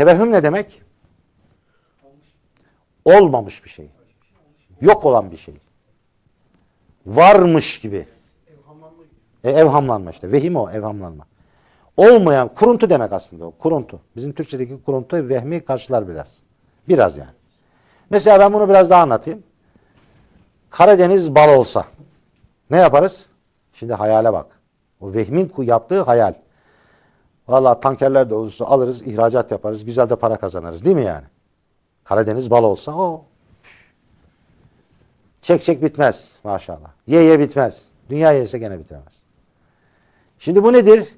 Tevehüm ne demek? Olmamış bir şey. Yok olan bir şey. Varmış gibi. E, evhamlanma işte. Vehim o evhamlanma. Olmayan kuruntu demek aslında o. Kuruntu. Bizim Türkçedeki kuruntu vehmi karşılar biraz. Biraz yani. Mesela ben bunu biraz daha anlatayım. Karadeniz bal olsa ne yaparız? Şimdi hayale bak. O vehmin yaptığı hayal. Vallahi tankerler de olursa alırız, ihracat yaparız, güzel de para kazanırız değil mi yani? Karadeniz bal olsa o. Çek çek bitmez maşallah. Ye ye bitmez. Dünya yese gene bitiremez. Şimdi bu nedir?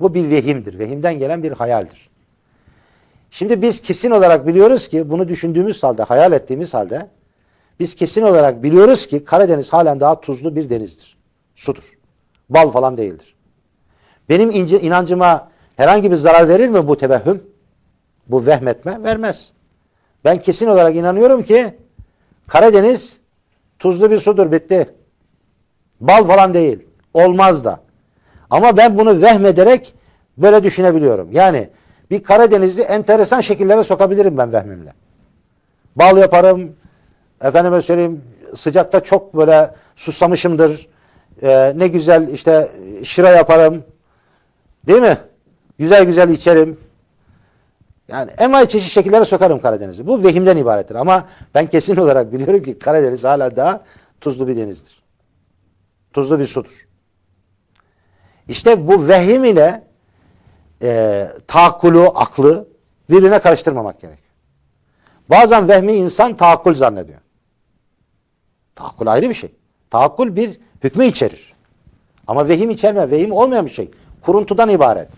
Bu bir vehimdir. Vehimden gelen bir hayaldir. Şimdi biz kesin olarak biliyoruz ki bunu düşündüğümüz halde, hayal ettiğimiz halde biz kesin olarak biliyoruz ki Karadeniz halen daha tuzlu bir denizdir. Sudur. Bal falan değildir. Benim ince, inancıma herhangi bir zarar verir mi bu tevehhüm? Bu vehmetme? Vermez. Ben kesin olarak inanıyorum ki Karadeniz tuzlu bir sudur bitti. Bal falan değil. Olmaz da. Ama ben bunu vehmederek böyle düşünebiliyorum. Yani bir Karadeniz'i enteresan şekillere sokabilirim ben vehmimle. Bal yaparım. Efendime söyleyeyim sıcakta çok böyle susamışımdır. Ee, ne güzel işte şıra yaparım. Değil mi? Güzel güzel içerim. Yani envai çeşit şekillere sokarım Karadeniz'i. Bu vehimden ibarettir. Ama ben kesin olarak biliyorum ki Karadeniz hala daha tuzlu bir denizdir. Tuzlu bir sudur. İşte bu vehim ile e, tahakkulu, aklı birbirine karıştırmamak gerekiyor. Bazen vehmi insan tahakkul zannediyor. Tahakkul ayrı bir şey. Tahakkul bir hükmü içerir. Ama vehim içerme, vehim olmayan bir şey. Kuruntudan ibaret.